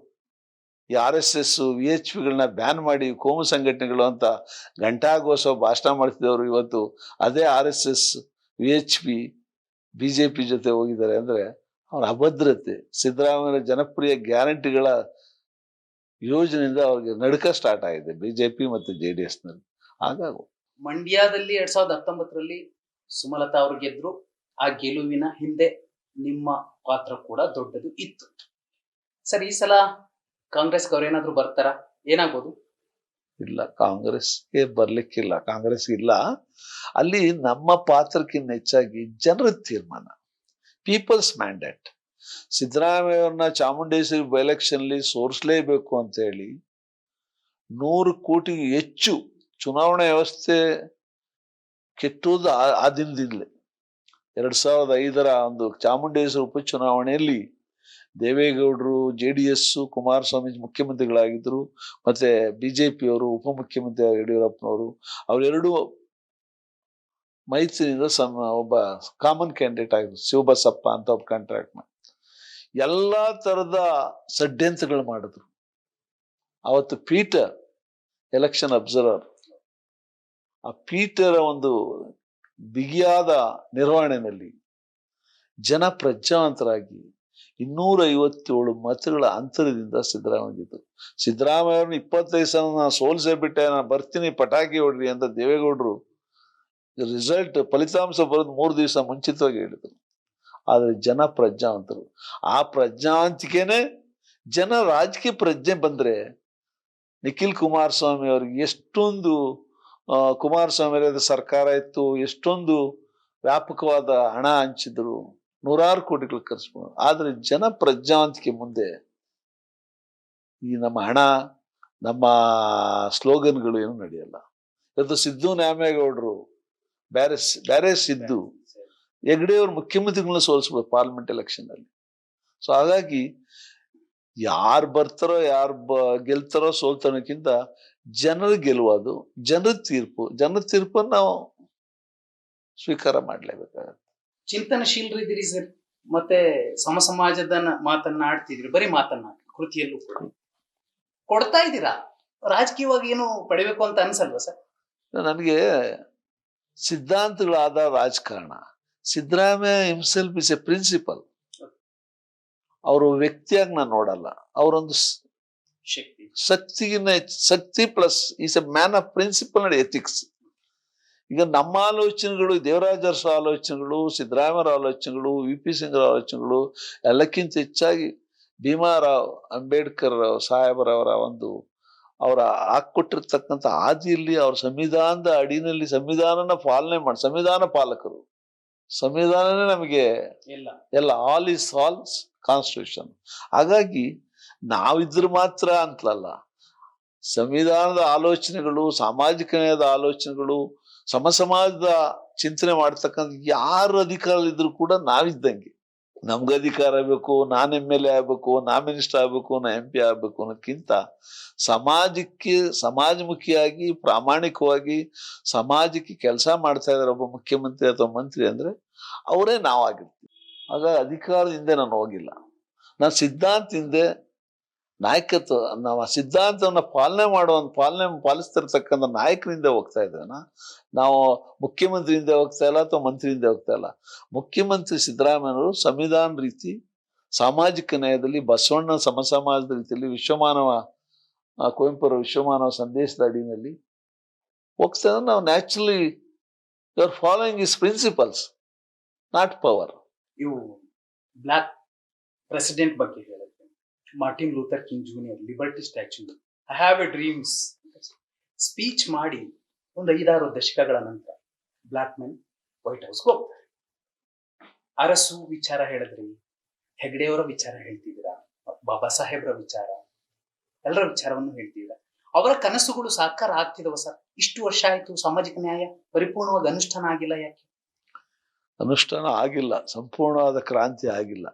Speaker 1: ಈ R S S, V H ಪಿಗಳನ್ನ ban ಮಾಡಿ ಕೋಮು ಸಂಘಟನೆಗಳು ಅಂತ ಗಂಟಾಗೋಸ ಭಾಷಣ ಮಾಡ್ತಿದ್ದವರು ಇವತ್ತು, ಅದೇ R S S, V H P BJP ಜೊತೆ ಹೋಗಿದ್ದಾರೆ ಅಂದ್ರೆ ಅವ್ರ ಅಭದ್ರತೆ ಸಿದ್ದರಾಮಯ್ಯ ಜನಪ್ರಿಯ ಗ್ಯಾರಂಟಿಗಳ ಯೋಜನೆಯಿಂದ ಅವ್ರಿಗೆ ನಡುಕ ಸ್ಟಾರ್ಟ್ ಆಗಿದೆ ಬಿಜೆಪಿ ಮತ್ತು ಜೆ ಡಿ ಎಸ್ನಲ್ಲಿ. ಹಾಗಾಗ
Speaker 2: ಮಂಡ್ಯದಲ್ಲಿ ಎರಡ್ ಸಾವಿರದ ಹತ್ತೊಂಬತ್ತರಲ್ಲಿ ಸುಮಲತಾ ಅವರು ಗೆದ್ರು. ಆ ಗೆಲುವಿನ ಹಿಂದೆ ನಿಮ್ಮ ಪಾತ್ರ ಕೂಡ ದೊಡ್ಡದು ಇತ್ತು. ಸರ್ ಈ ಸಲ ಕಾಂಗ್ರೆಸ್ ಅವ್ರೇನಾದ್ರೂ ಬರ್ತಾರಾ? ಏನಾಗ್ಬೋದು?
Speaker 1: ಇಲ್ಲ ಕಾಂಗ್ರೆಸ್ಗೆ ಬರ್ಲಿಕ್ಕಿಲ್ಲ. ಕಾಂಗ್ರೆಸ್ ಇಲ್ಲ. ಅಲ್ಲಿ ನಮ್ಮ ಪಾತ್ರಕ್ಕಿಂತ ಹೆಚ್ಚಾಗಿ ಜನರ ತೀರ್ಮಾನ ಪೀಪಲ್ಸ್ ಮ್ಯಾಂಡೇಟ್ ಸಿದ್ದರಾಮಯ್ಯವ್ರನ್ನ ಚಾಮುಂಡೇಶ್ವರಿ ಎಲೆಕ್ಷನ್ ಅಲ್ಲಿ ಸೋರಿಸಲೇಬೇಕು ಅಂತ ಹೇಳಿ ನೂರು ಕೋಟಿ ಹೆಚ್ಚು ಚುನಾವಣಾ ವ್ಯವಸ್ಥೆ ಕೆಟ್ಟುವುದು ಆ- ದಿನದಿಂದಲೇ. ಎರಡ್ ಸಾವಿರದ ಐದರ ಒಂದು ಚಾಮುಂಡೇಶ್ವರಿ ಉಪಚುನಾವಣೆಯಲ್ಲಿ ದೇವೇಗೌಡರು, ಜೆ ಡಿ ಎಸ್, ಕುಮಾರಸ್ವಾಮಿ ಮುಖ್ಯಮಂತ್ರಿಗಳಾಗಿದ್ದರು ಮತ್ತೆ ಬಿಜೆಪಿಯವರು ಉಪಮುಖ್ಯಮಂತ್ರಿ ಯಡಿಯೂರಪ್ಪನವರು, ಅವರೆರಡು ಮೈತ್ರಿಯಿಂದ ಸಮ, ಒಬ್ಬ ಕಾಮನ್ ಕ್ಯಾಂಡಿಡೇಟ್ ಆಗಿದ್ರು, ಶಿವಬಸಪ್ಪ ಅಂತ ಒಬ್ಬ ಕಾಂಟ್ರಾಕ್ಟ್ ಎಲ್ಲಾ ತರದ ಷಡ್ಯಂತ್ರಗಳು ಮಾಡಿದ್ರು. ಅವತ್ತು ಪೀಟರ್, ಎಲೆಕ್ಷನ್ ಅಬ್ಸರ್ವರ್ ಆ ಪೀಟರ ಒಂದು ಬಿಗಿಯಾದ ನಿರ್ವಹಣೆಯಲ್ಲಿ ಜನ ಪ್ರಜ್ಞಾವಂತರಾಗಿ ಇನ್ನೂರ ಐವತ್ತೇಳು ಮತಗಳ ಅಂತರದಿಂದ ಸಿದ್ದರಾಮಯ್ಯ ಸಿದ್ದರಾಮಯ್ಯ ಅವ್ರನ್ನ ಇಪ್ಪತ್ತೈದು ಸಲ ನಾನು ಸೋಲ್ಸೇ ಬಿಟ್ಟೆ ನಾನು ಬರ್ತೀನಿ, ಪಟಾಕಿ ಹೊಡ್ರಿ ಅಂತ ದೇವೇಗೌಡರು ರಿಸಲ್ಟ್ ಫಲಿತಾಂಶ ಬರೋದು ಮೂರು ದಿವಸ ಮುಂಚಿತವಾಗಿ ಹೇಳಿದ್ರು. ಆದ್ರೆ ಜನ ಪ್ರಜ್ಞಾವಂತರು. ಆ ಪ್ರಜ್ಞಾವಂತಿಕೆನೆ ಜನ ರಾಜಕೀಯ ಪ್ರಜ್ಞೆ ಬಂದ್ರೆ ನಿಖಿಲ್ ಕುಮಾರಸ್ವಾಮಿ ಅವ್ರಿಗೆ ಎಷ್ಟೊಂದು ಕುಮಾರಸ್ವಾಮಿ ಅವರ ಸರ್ಕಾರ ಇತ್ತು, ಎಷ್ಟೊಂದು ವ್ಯಾಪಕವಾದ ಹಣ ಹಂಚಿದ್ರು, ನೂರಾರು ಕೋಟಿಗಳು ಖರ್ಚು ಆದ್ರೆ ಜನ ಪ್ರಜ್ಞಾವಂತಿಕೆ ಮುಂದೆ ಈ ನಮ್ಮ ಹಣ, ನಮ್ಮ ಸ್ಲೋಗನ್ಗಳು ಏನು ನಡೆಯಲ್ಲ. ಇವತ್ತು ಸಿದ್ದು ನ್ಯಾಮೇಗೌಡರು ಬ್ಯಾರೆ ಬ್ಯಾರೆ ಸಿದ್ದು. ಹೆಗ್ಡೆ ಅವ್ರು ಮುಖ್ಯಮಂತ್ರಿಗಳನ್ನ ಸೋಲಿಸ್ಬೋದು ಪಾರ್ಲಿಮೆಂಟ್ ಎಲೆಕ್ಷನ್ ಅಲ್ಲಿ. ಸೊ ಹಾಗಾಗಿ ಯಾರು ಬರ್ತಾರೋ ಯಾರು ಬ ಗೆಲ್ತಾರೋ ಸೋಲ್ತಾನಕ್ಕಿಂತ ಜನರ ಗೆಲುವುದು ಜನರ ತೀರ್ಪು ಜನರ ತೀರ್ಪನ್ನು ನಾವು ಸ್ವೀಕಾರ ಮಾಡ್ಲೇಬೇಕಾಗತ್ತೆ.
Speaker 2: ಚಿಂತನಶೀಲರಿದ್ದೀರಿ ಸರ್ ಮತ್ತೆ ಸಮ ಸಮಾಜದ ನ- ಮಾತನ್ನ ಆಡ್ತಿದ್ರಿ ಬರೀ ಮಾತನ್ನ ಕೃತಿಯಲ್ಲೂ ಕೂಡ. ಕೊಡ್ತಾ ಇದ್ದೀರಾ? ರಾಜಕೀಯವಾಗಿ ಏನು ಪಡಿಬೇಕು ಅಂತ ಅನ್ಸಲ್ವಾ ಸರ್?
Speaker 1: ನನಗೆ ಸಿದ್ಧಾಂತಗಳಾದ ರಾಜಕಾರಣ. Siddaramaiah himself is a principle ಅವರು ವ್ಯಕ್ತಿಯಾಗಿ ನಾನು ನೋಡಲ್ಲ. ಅವರೊಂದು
Speaker 2: ಶಕ್ತಿ.
Speaker 1: ಶಕ್ತಿಗಿನ್ನ ಶಕ್ತಿ plus is a man of principle and ethics ಈಗ ನಮ್ಮ ಆಲೋಚನೆಗಳು ದೇವರಾಜ ಅರಸು ಆಲೋಚನೆಗಳು ಸಿದ್ದರಾಮಯ್ಯರ ಆಲೋಚನೆಗಳು ವಿ ಪಿ ಸಿಂಗ್ರ ಆಲೋಚನೆಗಳು ಎಲ್ಲಕ್ಕಿಂತ ಹೆಚ್ಚಾಗಿ ಭೀಮಾರಾವ್ ಅಂಬೇಡ್ಕರ್ ಸಾಹೇಬರವರ ಒಂದು ಅವರ ಹಾಕ್ಕೊಟ್ಟಿರ್ತಕ್ಕಂಥ ಹಾದಿಯಲ್ಲಿ ಅವ್ರ ಸಂವಿಧಾನದ ಅಡಿನಲ್ಲಿ ಸಂವಿಧಾನನ ಪಾಲನೆ ಮಾಡಿ ಸಂವಿಧಾನ ಪಾಲಕರು. ಸಂವಿಧಾನನೇ ನಮಗೆ
Speaker 2: ಎಲ್ಲ
Speaker 1: ಎಲ್ಲ ಆಲ್ ಇಸ್ ಆಲ್ ಕಾನ್ಸ್ಟಿಟ್ಯೂಷನ್ ಹಾಗಾಗಿ ನಾವಿದ್ರೆ ಮಾತ್ರ ಅಂತಲಲ್ಲ ಸಂವಿಧಾನದ ಆಲೋಚನೆಗಳು ಸಾಮಾಜಿಕ ನ್ಯಾಯದ ಆಲೋಚನೆಗಳು ಸಮ ಸಮಾಜದ ಚಿಂತನೆ ಮಾಡ್ತಕ್ಕಂಥ ಯಾರು ಅಧಿಕಾರ ಇದ್ರು ಕೂಡ ನಾವಿದ್ದಂಗೆ. ನಮ್ಗೆ ಅಧಿಕಾರ ಬೇಕು ನಾನ್ ಎಂ ಎಲ್ ಎ ಆಗ್ಬೇಕು ನಾ ಮಿನಿಸ್ಟರ್ ಆಗ್ಬೇಕು ನಾ ಎಂ ಪಿ ಆಗ್ಬೇಕು ಅನ್ನೋಕ್ಕಿಂತ ಸಮಾಜಕ್ಕೆ ಸಮಾಜಮುಖಿಯಾಗಿ ಪ್ರಾಮಾಣಿಕವಾಗಿ ಸಮಾಜಕ್ಕೆ ಕೆಲಸ ಮಾಡ್ತಾ ಇದಾರೆ ಒಬ್ಬ ಮುಖ್ಯಮಂತ್ರಿ ಅಥವಾ ಮಂತ್ರಿ ಅಂದ್ರೆ ಅವರೇ ನಾವಾಗಿರ್ತೀವಿ. ಆಗ ಅಧಿಕಾರದಿಂದ ನಾನು ಹೋಗಿಲ್ಲ. ನಾನು ಸಿದ್ಧಾಂತ ಹಿಂದೆ ನಾಯಕತ್ವ, ನಾವು ಆ ಸಿದ್ಧಾಂತವನ್ನ ಪಾಲನೆ ಮಾಡುವ, ಪಾಲನೆ ಪಾಲಿಸ್ತಿರ್ತಕ್ಕಂಥ ನಾಯಕರಿಂದ ಹೋಗ್ತಾ ಇದ್ದೇನ? ನಾವು ಮುಖ್ಯಮಂತ್ರಿಯಿಂದ ಹೋಗ್ತಾ ಇಲ್ಲ ಅಥವಾ ಮಂತ್ರಿಯಿಂದ ಹೋಗ್ತಾ ಇಲ್ಲ? ಮುಖ್ಯಮಂತ್ರಿ ಸಿದ್ದರಾಮಯ್ಯವರು ಸಂವಿಧಾನ ರೀತಿ, ಸಾಮಾಜಿಕ ನ್ಯಾಯದಲ್ಲಿ, ಬಸವಣ್ಣ ಸಮಸಮಾಜದ ರೀತಿಯಲ್ಲಿ ವಿಶ್ವಮಾನವ ಕುವೆಂಪುರ ವಿಶ್ವಮಾನವ ಸಂದೇಶದ ಅಡಿನಲ್ಲಿ ಹೋಗ್ತಾ ಇದ್ರೆ ನಾವು naturally you are following is principles not power
Speaker 2: ಇವು ಬ್ಲಾಕ್ ಪ್ರೆಸಿಡೆಂಟ್ ಬಗ್ಗೆ ಹೇಳುತ್ತೆ. Martin Luther King Junior liberty statue I have a dreams speech ಮಾಡಿ ಒಂದು ಐದಾರು ದಶಕಗಳ ನಂತರ ಬ್ಲಾಕ್ ಮೆನ್ ವೈಟ್ ಹೌಸ್ಗೆ ಹೋಗ್ತಾರೆ. ಅರಸು ವಿಚಾರ ಹೇಳಿದ್ರಿ, ಹೆಗ್ಡೆಯವರ ವಿಚಾರ ಹೇಳ್ತಿದ್ದೀರಾ, ಬಾಬಾ ಸಾಹೇಬ್ರ ವಿಚಾರ, ಎಲ್ಲರ ವಿಚಾರವನ್ನು ಹೇಳ್ತಿದ್ದೀರಾ. ಅವರ ಕನಸುಗಳು ಸಾಕಾರ ಆಗ್ತಿದವ ಸರ್. ಇಷ್ಟು ವರ್ಷ ಆಯ್ತು, ಸಾಮಾಜಿಕ ನ್ಯಾಯ ಪರಿಪೂರ್ಣವಾಗಿ ಅನುಷ್ಠಾನ ಆಗಿಲ್ಲ ಯಾಕೆ?
Speaker 1: ಅನುಷ್ಠಾನ ಆಗಿಲ್ಲ, ಸಂಪೂರ್ಣವಾದ ಕ್ರಾಂತಿ ಆಗಿಲ್ಲ.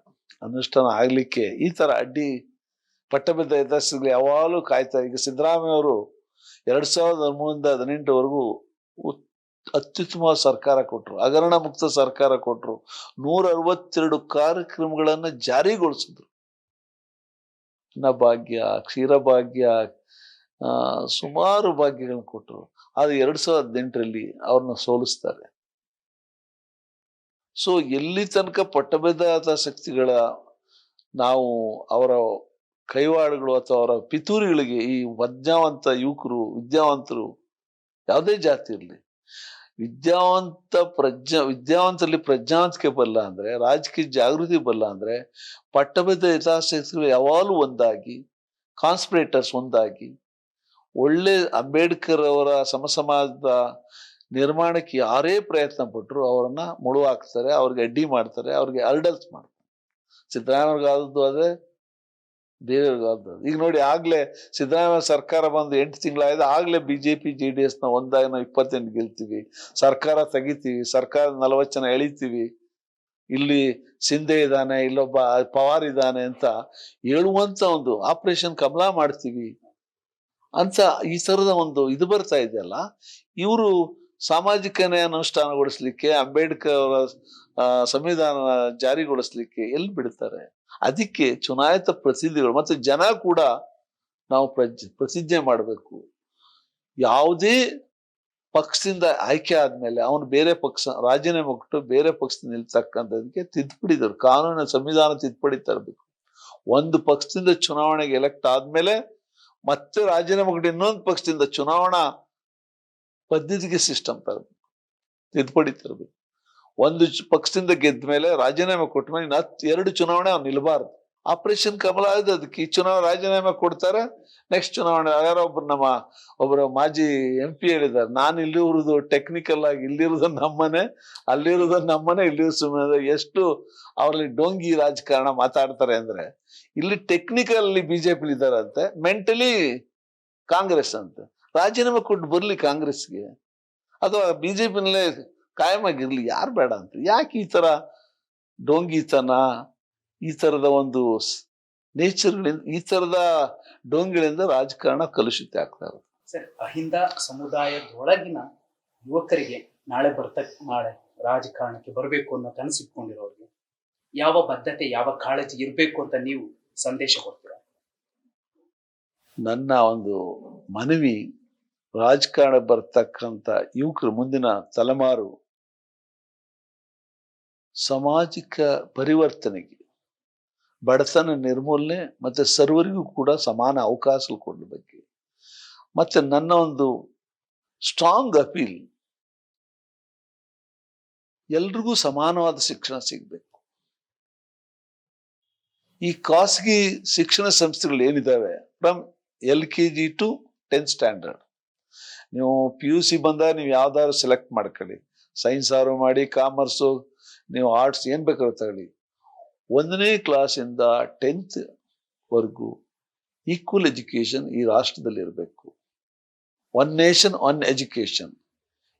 Speaker 1: ಅನುಷ್ಠಾನ ಆಗ್ಲಿಕ್ಕೆ ಈ ತರ ಅಡ್ಡಿ ಪಟ್ಟಭದ್ರ ಯಥಾಸ್ಥಿತಿಗಳು ಯಾವಾಗಲೂ ಕಾಯ್ತಾರೆ ಈಗ ಸಿದ್ದರಾಮಯ್ಯ ಅವರು ಎರಡ್ ಸಾವಿರದ ಹದಿಮೂರಿಂದ ಹದಿನೆಂಟುವರೆಗೂ ಅತ್ಯುತ್ತಮ ಸರ್ಕಾರ ಕೊಟ್ಟರು ಹಗರಣ ಮುಕ್ತ ಸರ್ಕಾರ ಕೊಟ್ಟರು ನೂರ ಅರವತ್ತೆರಡು ಕಾರ್ಯಕ್ರಮಗಳನ್ನ ಜಾರಿಗೊಳಿಸಿದ್ರು. ಭಾಗ್ಯ ಕ್ಷೀರಭಾಗ್ಯ ಸುಮಾರು ಭಾಗ್ಯಗಳನ್ನ ಕೊಟ್ಟರು ಆದ್ರೆ ಎರಡ್ ಸಾವಿರದ ಹದಿನೆಂಟರಲ್ಲಿ ಅವ್ರನ್ನ ಸೋಲಿಸ್ತಾರೆ. ಸೊ ಎಲ್ಲಿ ತನಕ ಪಟ್ಟಬದ್ಧ ಶಕ್ತಿಗಳ ನಾವು ಅವರ ಕೈವಾಡಗಳು ಅಥವಾ ಅವರ ಪಿತೂರಿಗಳಿಗೆ ಈ ವಜ್ಞಾವಂತ ಯುವಕರು, ವಿದ್ಯಾವಂತರು ಯಾವುದೇ ಜಾತಿ ಇರಲಿ, ವಿದ್ಯಾವಂತ ಪ್ರಜ್ಞಾ, ವಿದ್ಯಾವಂತರಲ್ಲಿ ಪ್ರಜ್ಞಾವಂತಿಕೆ ಬಲ್ಲ ಅಂದ್ರೆ, ರಾಜಕೀಯ ಜಾಗೃತಿ ಬಲ್ಲ ಅಂದ್ರೆ ಪಟ್ಟಬದ್ಧ ಯಥಾಶಕ್ತಿಗಳು ಯಾವಾಗಲೂ ಒಂದಾಗಿ ಕಾನ್ಸ್ಪಿರೇಟರ್ಸ್ ಒಂದಾಗಿ, ಒಳ್ಳೆ ಅಂಬೇಡ್ಕರ್ ಅವರ ಸಮ ಸಮಾಜದ ನಿರ್ಮಾಣಕ್ಕೆ ಯಾರೇ ಪ್ರಯತ್ನ ಪಟ್ಟರು ಅವರನ್ನ ಮುಳು ಹಾಕ್ತಾರೆ ಅವ್ರಿಗೆ ಅಡ್ಡಿ ಮಾಡ್ತಾರೆ, ಅವ್ರಿಗೆ ಅರ್ಡಲ್ಸ್ ಮಾಡ್ತಾರೆ. ಸಿದ್ದರಾಮಯ್ಯವ್ರಿಗಾದದ್ದು ಅದೇ ಅದೇ. ಈಗ ನೋಡಿ ಆಗ್ಲೇ ಸಿದ್ದರಾಮಯ್ಯ ಸರ್ಕಾರ ಬಂದು ಎಂಟು ತಿಂಗಳಾಯ್ತು ಆಗ್ಲೇ ಬಿಜೆಪಿ ಜೆ ಡಿ ಎಸ್ನ ಒಂದಾಗಿ ನಾವು ಇಪ್ಪತ್ತೆಂಟು ಗೆಲ್ತೀವಿ. ಸರ್ಕಾರ ತೆಗಿತೀವಿ ಸರ್ಕಾರ ನಲವತ್ತು ಜನ ಎಳಿತೀವಿ. ಇಲ್ಲಿ ಸಿಂಧೆ ಇದ್ದಾನೆ, ಇಲ್ಲೊಬ್ಬ ಪವಾರ್ ಇದ್ದಾನೆ ಅಂತ ಹೇಳುವಂತ ಒಂದು ಆಪರೇಷನ್ ಕಮಲ ಮಾಡ್ತೀವಿ ಅಂತ ಈ ಥರದ ಒಂದು ಇದು ಬರ್ತಾ ಇದೆಯಲ್ಲ, ಇವರು ಸಾಮಾಜಿಕ ನ್ಯಾಯ ಅನುಷ್ಠಾನಗೊಳಿಸ್ಲಿಕ್ಕೆ, ಅಂಬೇಡ್ಕರ್ ಅವರ ಸಂವಿಧಾನ ಜಾರಿಗೊಳಿಸ್ಲಿಕ್ಕೆ ಎಲ್ಲಿ ಬಿಡ್ತಾರೆ? ಅದಕ್ಕೆ ಚುನಾಯಿತ ಪ್ರತಿನಿಧಿಗಳು ಮತ್ತೆ ಜನ ಕೂಡ ನಾವು ಪ್ರತಿಜ್ಞೆ ಮಾಡಬೇಕು. ಯಾವುದೇ ಪಕ್ಷದಿಂದ ಆಯ್ಕೆ ಆದ್ಮೇಲೆ ಅವನು ಬೇರೆ ಪಕ್ಷ, ರಾಜೀನಾಮೆ ಕೊಟ್ಟು ಬೇರೆ ಪಕ್ಷದಿಂದ ನಿಲ್ತಕ್ಕಂಥದಕ್ಕೆ ತಿದ್ದುಪಡಿದರು ಕಾನೂನಿನ ಸಂವಿಧಾನ ತಿದ್ದುಪಡಿ ತರಬೇಕು. ಒಂದು ಪಕ್ಷದಿಂದ ಚುನಾವಣೆಗೆ ಎಲೆಕ್ಟ್ ಆದ್ಮೇಲೆ ಮತ್ತೆ ರಾಜೀನಾಮೆ ಕೊಟ್ಟು ಇನ್ನೊಂದು ಪಕ್ಷದಿಂದ ಚುನಾವಣಾ ಪದ್ಧತಿಗೆ ಸಿಸ್ಟಮ್ ತರಬೇಕು. ತಿದ್ದುಪಡಿ ತರಬೇಕು. ಒಂದು ಪಕ್ಷದಿಂದ ಗೆದ್ದ ಮೇಲೆ ರಾಜೀನಾಮೆ ಕೊಟ್ಟ ಮೇಲೆ ಹತ್ತು, ಎರಡು ಚುನಾವಣೆ ಅವ್ನು ನಿಲ್ಬಾರ್ದು. ಆಪರೇಷನ್ ಕಮಲ ಆಯ್ತು ಅದಕ್ಕೆ. ಈ ಚುನಾವಣೆ ರಾಜೀನಾಮೆ ಕೊಡ್ತಾರೆ ನೆಕ್ಸ್ಟ್ ಚುನಾವಣೆ ಯಾರೋ ಒಬ್ರು ನಮ್ಮ ಒಬ್ಬರು ಮಾಜಿ ಎಂ ಪಿ ಹೇಳಿದ್ದಾರೆ. ನಾನು ಇಲ್ಲಿರುವುದು ಟೆಕ್ನಿಕಲ್ ಆಗಿ ಇಲ್ಲಿರೋದು ನಮ್ಮನೆ ಅಲ್ಲಿರೋದು ನಮ್ಮನೆ ಇಲ್ಲಿ ಸುಮ್ಮನೆ ಎಷ್ಟು ಅವರಲ್ಲಿ ಡೋಂಗಿ ರಾಜಕಾರಣ ಮಾತಾಡ್ತಾರೆ ಅಂದ್ರೆ, ಇಲ್ಲಿ ಟೆಕ್ನಿಕಲ್ ಬಿಜೆಪಿ ಇದ್ದಾರಂತೆ ಮೆಂಟಲಿ ಕಾಂಗ್ರೆಸ್ ಅಂತ. ರಾಜೀನಾಮೆ ಕೊಟ್ಟು ಬರ್ಲಿ ಕಾಂಗ್ರೆಸ್ಗೆ. ಅಥವಾ ಬಿಜೆಪಿನಲ್ಲೇ ಕಾಯಂ ಆಗಿರ್ಲಿ ಯಾರು ಬೇಡ ಅಂತ. ಯಾಕೆ ಈ ತರ ಡೋಂಗಿತನ ಈ ತರದ ಒಂದು ನೇಚರ್ಗಳಿಂದ ಈ ತರದ ಡೋಂಗಿಗಳಿಂದ ರಾಜಕಾರಣ ಕಲುಷಿತ ಆಗ್ತಾ ಇರುತ್ತೆ
Speaker 2: ಸರ್ ಅಹಿಂದ ಸಮುದಾಯದೊಳಗಿನ ಯುವಕರಿಗೆ ನಾಳೆ ಬರ್ತ ನಾಳೆ ರಾಜಕಾರಣಕ್ಕೆ ಬರಬೇಕು ಅನ್ನೋ ಕನಸಿಟ್ಕೊಂಡಿರೋರಿಗೆ ಯಾವ ಬದ್ಧತೆ ಯಾವ ಕಾಳಜಿ ಇರಬೇಕು ಅಂತ ನೀವು ಸಂದೇಶ ಕೊಡ್ತೀರಾ?
Speaker 1: ನನ್ನ ಒಂದು ಮನವಿ ರಾಜಕಾರಣ ಬರ್ತಕ್ಕಂಥ ಯುವಕರು ಮುಂದಿನ ತಲೆಮಾರು ಸಾಮಾಜಿಕ ಪರಿವರ್ತನೆಗೆ, ಬಡತನ ನಿರ್ಮೂಲನೆ ಮತ್ತೆ ಸರ್ವರಿಗೂ ಕೂಡ ಸಮಾನ ಅವಕಾಶ ಕೊಡೋ ಬಗ್ಗೆ. ಮತ್ತೆ ನನ್ನ ಒಂದು ಸ್ಟ್ರಾಂಗ್ ಅಪೀಲ್ ಎಲ್ರಿಗೂ ಸಮಾನವಾದ ಶಿಕ್ಷಣ ಸಿಗಬೇಕು. ಈ ಖಾಸಗಿ ಶಿಕ್ಷಣ ಸಂಸ್ಥೆಗಳು ಏನಿದಾವೆ from L K G to tenth standard ನೀವು ಪಿ ಯು ಸಿ ಬಂದಾಗ ನೀವು ಯಾವ್ದಾದ್ರು ಸೆಲೆಕ್ಟ್ ಮಾಡ್ಕೊಳ್ಳಿ. ಸೈನ್ಸ್ ಆರು ಮಾಡಿ ಕಾಮರ್ಸು ನೀವು ಆರ್ಟ್ಸ್ ಏನ್ ಬೇಕಾದ್ರೂ ತಗೊಳ್ಳಿ. ಒಂದನೇ ಕ್ಲಾಸಿಂದ ಟೆಂತ್ ವರ್ಗೂ ಈಕ್ವಲ್ ಎಜುಕೇಶನ್ ಈ ರಾಷ್ಟ್ರದಲ್ಲಿ ಇರಬೇಕು. ಒನ್ ನೇಷನ್ ಒನ್ ಎಜುಕೇಶನ್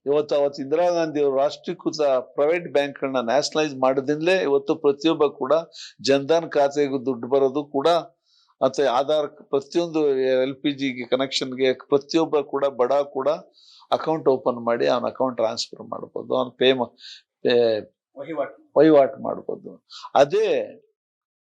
Speaker 1: ಇವತ್ತು ಅವತ್ತು ಇಂದಿರಾ ಗಾಂಧಿ ಅವರು ರಾಷ್ಟ್ರೀಕೃತ ಪ್ರೈವೇಟ್ ಬ್ಯಾಂಕ್ಗಳನ್ನ ನ್ಯಾಷನಲೈಸ್ ಮಾಡೋದ್ರಿಂದಲೇ ಇವತ್ತು ಪ್ರತಿಯೊಬ್ಬ ಕೂಡ ಜನ್ಧನ್ ಖಾತೆಗೂ ದುಡ್ಡು ಬರೋದು ಕೂಡ ಮತ್ತೆ ಆಧಾರ್ ಪ್ರತಿಯೊಂದು ಎಲ್ ಪಿ ಜಿಗೆ ಕನೆಕ್ಷನ್ಗೆ ಪ್ರತಿಯೊಬ್ಬ ಕೂಡ ಬಡ ಕೂಡ ಅಕೌಂಟ್ ಓಪನ್ ಮಾಡಿ ಅವನ ಅಕೌಂಟ್ ಟ್ರಾನ್ಸ್ಫರ್ ಮಾಡ್ಬೋದು. ಅವನ ಪೇ
Speaker 2: ವಹಿವಾಟು.
Speaker 1: ಮಾಡ್ಬೋದು. ಅದೇ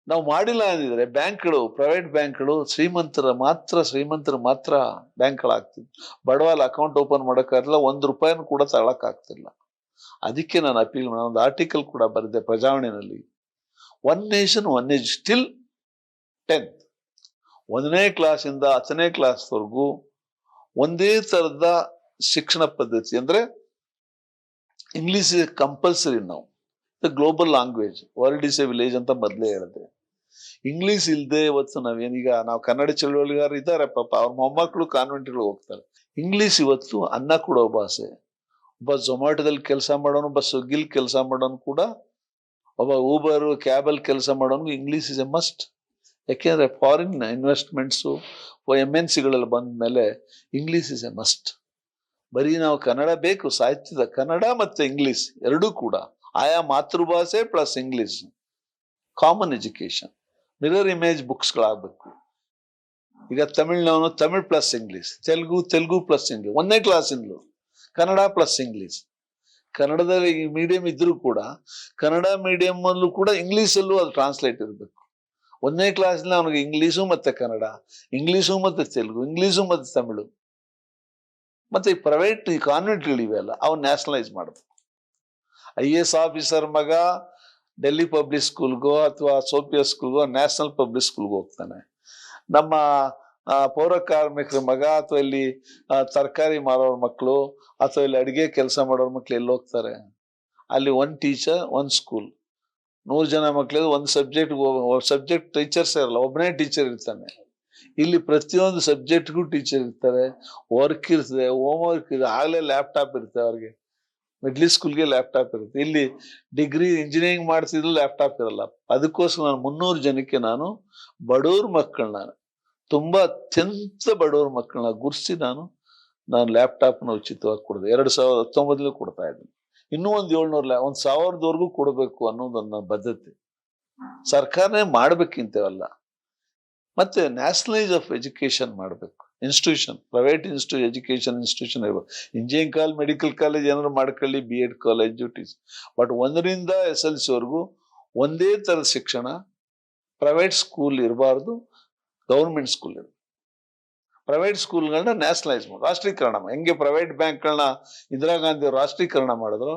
Speaker 1: ನಾವು ಮಾಡಿಲ್ಲ ಅಂದಿದ್ರೆ ಬ್ಯಾಂಕ್ಗಳು ಪ್ರೈವೇಟ್ ಬ್ಯಾಂಕ್ಗಳು ಶ್ರೀಮಂತರ ಮಾತ್ರ ಶ್ರೀಮಂತರ ಮಾತ್ರ ಬ್ಯಾಂಕ್ಗಳಾಗ್ತಿದ್ವು ಬಡವಲ್ಲ ಅಕೌಂಟ್ ಓಪನ್ ಮಾಡೋಕ್ಕಾಗಲ್ಲ ಒಂದು ರೂಪಾಯಿನೂ ಕೂಡ ತಗೊಳಕ್ಕಾಗ್ತಿಲ್ಲ. ಅದಕ್ಕೆ ನಾನು ಅಪೀಲ್ ಮಾಡಿ ಒಂದು ಆರ್ಟಿಕಲ್ ಕೂಡ ಬರೆದೆ ಪ್ರಜಾವಣೆಯಲ್ಲಿ one nation one age still tenth ಒಂದನೇ ಕ್ಲಾಸಿಂದ ಹತ್ತನೇ ಕ್ಲಾಸ್ವರೆಗೂ ಒಂದೇ ತರದ ಶಿಕ್ಷಣ ಪದ್ಧತಿ ಅಂದ್ರೆ ಇಂಗ್ಲಿಷ್ ಕಂಪಲ್ಸರಿ ನಾವು global language world is a village ಅಂತ ಮೊದಲೇ ಹೇಳಿದೆ. ಇಂಗ್ಲಿಷ್ ಇಲ್ಲದೆ ಇವತ್ತು ನಾವೇನೀಗ ನಾವು ಕನ್ನಡ ಚಳುವಳಿಗಾರ ಇದ್ದಾರೆ ಪಾಪ, ಅವ್ರ ಮೊಮ್ಮಕ್ಕಳು ಕಾನ್ವೆಂಟ್ಗಳು ಹೋಗ್ತಾರೆ. ಇಂಗ್ಲಿಷ್ ಇವತ್ತು ಅನ್ನ ಕೊಡೋ ಭಾಷೆ. ಒಬ್ಬ ಝೊಮ್ಯಾಟೋದಲ್ಲಿ ಕೆಲಸ ಮಾಡೋನು, ಒಬ್ಬ ಸ್ವಿಗ್ಗಿಲ್ ಕೆಲಸ ಮಾಡೋನು ಕೂಡ, ಒಬ್ಬ ಊಬರ್ ಕ್ಯಾಬಲ್ ಕೆಲಸ ಮಾಡೋನು ಇಂಗ್ಲಿಷ್ ಇಸ್ ಎ ಮಸ್ಟ್ ಯಾಕೆಂದ್ರೆ ಫಾರಿನ್ ಇನ್ವೆಸ್ಟ್ಮೆಂಟ್ಸು ಎಂ ಎನ್ ಸಿಗಳೆಲ್ಲ ಬಂದ ಮೇಲೆ ಇಂಗ್ಲಿಷ್ ಇಸ್ ಎ ಮಸ್ಟ್ ಬರೀ ನಾವು ಕನ್ನಡ ಬೇಕು, ಸಾಹಿತ್ಯದ ಕನ್ನಡ ಮತ್ತೆ ಇಂಗ್ಲಿಷ್ ಎರಡೂ ಕೂಡ. ಆಯಾ ಮಾತೃಭಾಷೆ plus English common education mirror image ಬುಕ್ಸ್ಗಳಾಗಬೇಕು ಈಗ ತಮಿಳ್ನವನು Tamil plus English Telugu Telugu plus English ಒಂದನೇ ಕ್ಲಾಸಿಂದಲೂ ಕನ್ನಡ ಪ್ಲಸ್ ಇಂಗ್ಲಿಷ್ ಕನ್ನಡದಲ್ಲಿ ಮೀಡಿಯಂ ಇದ್ರೂ ಕೂಡ, ಕನ್ನಡ ಮೀಡಿಯಂ ಅಲ್ಲೂ ಕೂಡ ಇಂಗ್ಲೀಷಲ್ಲೂ ಅದು ಟ್ರಾನ್ಸ್ಲೇಟ್ ಇರಬೇಕು. ಒಂದನೇ ಕ್ಲಾಸ್ನಲ್ಲಿ ಅವನಿಗೆ ಇಂಗ್ಲೀಷು ಮತ್ತು ಕನ್ನಡ ಇಂಗ್ಲೀಷು ಮತ್ತು ತೆಲುಗು ಇಂಗ್ಲೀಷು ಮತ್ತು ತಮಿಳು. ಮತ್ತು ಈ ಪ್ರೈವೇಟ್ ಈ ಕಾನ್ವೆಂಟ್ಗಳಿವೆಯಲ್ಲ ಅವನ್ನ ನ್ಯಾಷನಲೈಸ್ ಮಾಡಬೇಕು. ಐ ಎ ಎಸ್ ಆಫೀಸರ್ ಮಗ ಡೆಲ್ಲಿ ಪಬ್ಲಿಕ್ ಸ್ಕೂಲ್ಗೋ ಅಥವಾ ಸೋಪಿಯಾ ಸ್ಕೂಲ್ಗೋ ನ್ಯಾಷನಲ್ ಪಬ್ಲಿಕ್ ಸ್ಕೂಲ್ಗೆ ಹೋಗ್ತಾನೆ. ನಮ್ಮ ಪೌರ ಕಾರ್ಮಿಕರ ಮಗ ಅಥವಾ ಇಲ್ಲಿ ತರಕಾರಿ ಮಾರೋರ ಮಕ್ಕಳು ಅಥವಾ ಇಲ್ಲಿ ಅಡುಗೆ ಕೆಲಸ ಮಾಡೋರ ಮಕ್ಕಳು ಎಲ್ಲಿ ಹೋಗ್ತಾರೆ? ಅಲ್ಲಿ ಒನ್ ಟೀಚರ್ ಒನ್ ಸ್ಕೂಲ್ ನೂರು ಜನ ಮಕ್ಕಳಿಗೆ ಒಂದು ಸಬ್ಜೆಕ್ಟ್ ಸಬ್ಜೆಕ್ಟ್ ಟೀಚರ್ಸ್ ಇರಲ್ಲ ಒಬ್ಬನೇ ಟೀಚರ್ ಇರ್ತಾನೆ. ಇಲ್ಲಿ ಪ್ರತಿಯೊಂದು ಸಬ್ಜೆಕ್ಟ್ಗೂ ಟೀಚರ್ ಇರ್ತಾರೆ. ವರ್ಕ್ ಇರ್ತದೆ ಹೋಮ್ ವರ್ಕ್ ಇದೆ ಆಗಲೇ ಲ್ಯಾಪ್ಟಾಪ್ ಇರುತ್ತೆ ಅವ್ರಿಗೆ. ಮಿಡ್ಲಿ ಸ್ಕೂಲ್ಗೆ ಲ್ಯಾಪ್ಟಾಪ್ ಇರುತ್ತೆ. ಇಲ್ಲಿ ಡಿಗ್ರಿ ಇಂಜಿನಿಯರಿಂಗ್ ಮಾಡ್ತಿದ್ರು ಲ್ಯಾಪ್ಟಾಪ್ ಇರಲ್ಲ. ಅದಕ್ಕೋಸ್ಕರ ನಾನು ಮುನ್ನೂರು ಜನಕ್ಕೆ ನಾನು ಬಡವ್ರ ಮಕ್ಕಳನ್ನ ತುಂಬಾ ಅತ್ಯಂತ ಬಡವ್ರ ಮಕ್ಕಳನ್ನ ಗುರ್ಸಿ ನಾನು ನಾನು ಲ್ಯಾಪ್ಟಾಪ್ನ ಉಚಿತವಾಗಿ ಕೊಡಿದೆ. ಎರಡು ಸಾವಿರದ ಹತ್ತೊಂಬತ್ತಲೂ ಕೊಡ್ತಾ ಇದ್ದೀನಿ. ಇನ್ನೂ ಒಂದು ಏಳ್ನೂರ ಒಂದು ಸಾವಿರದವರೆಗೂ ಕೊಡಬೇಕು ಅನ್ನೋದು ನನ್ನ ಬದ್ಧತೆ. ಸರ್ಕಾರನೇ ಮಾಡ್ಬೇಕಿಂತೇವಲ್ಲ. ಮತ್ತೆ ನ್ಯಾಷನಲೈಸ್ ಆಫ್ ಎಜುಕೇಶನ್ ಮಾಡಬೇಕು. Institution, private institute education institution ಇರ್ಬೋದು. ಇಂಜಿನಿಯರಿಂಗ್ ಕಾಲೇಜ್ ಮೆಡಿಕಲ್ ಕಾಲೇಜ್ ಏನಾದ್ರು ಮಾಡ್ಕೊಳ್ಳಿ ಬಿ ಎಡ್ ಕಾಲೇಜು ಟೀಸ್ ಬಟ್ ಒಂದರಿಂದ ಎಸ್ ಎಲ್ ಸಿವರೆಗೂ ಒಂದೇ ಥರದ ಶಿಕ್ಷಣ ಪ್ರೈವೇಟ್ ಸ್ಕೂಲ್ ಇರಬಾರ್ದು, ಗೌರ್ಮೆಂಟ್ ಸ್ಕೂಲ್ ಇರಬೇಕು ಪ್ರೈವೇಟ್ ಸ್ಕೂಲ್ಗಳನ್ನ ನ್ಯಾಷನಲೈಸ್ ಮಾಡಿ ರಾಷ್ಟ್ರೀಕರಣ ಹೆಂಗೆ ಪ್ರೈವೇಟ್ ಬ್ಯಾಂಕ್ಗಳನ್ನ ಇಂದಿರಾ ಗಾಂಧಿ ಅವ್ರು ರಾಷ್ಟ್ರೀಕರಣ ಮಾಡಿದ್ರು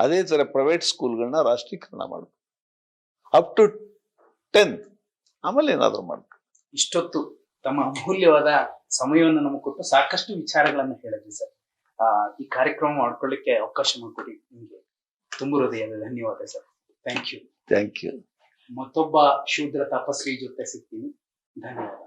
Speaker 1: ಅದೇ ಥರ ಪ್ರೈವೇಟ್ ಸ್ಕೂಲ್ಗಳನ್ನ ರಾಷ್ಟ್ರೀಕರಣ ಮಾಡಬೇಕು ಅಪ್ ಟು ಟೆಂತ್ ಆಮೇಲೆ ಏನಾದರೂ ಮಾಡಬೇಕು
Speaker 2: ಇಷ್ಟೊತ್ತು ತಮ್ಮ ಅಮೂಲ್ಯವಾದ ಸಮಯವನ್ನು ನಮಗೆ ಕೊಟ್ಟು ಸಾಕಷ್ಟು ವಿಚಾರಗಳನ್ನು ಹೇಳಿದ್ರಿ ಸರ್. ಈ ಕಾರ್ಯಕ್ರಮ ಮಾಡ್ಕೊಳ್ಳಿಕ್ಕೆ ಅವಕಾಶ ಮಾಡಿಕೊಡಿ. ನಿಮಗೆ ತುಂಬ ಹೃದಯದ ಧನ್ಯವಾದ sir. Thank you
Speaker 1: thank you
Speaker 2: ಮತ್ತೊಬ್ಬ ಶೂದ್ರ ತಪಸ್ವಿ ಜೊತೆ ಸಿಗ್ತೀನಿ. ಧನ್ಯವಾದ.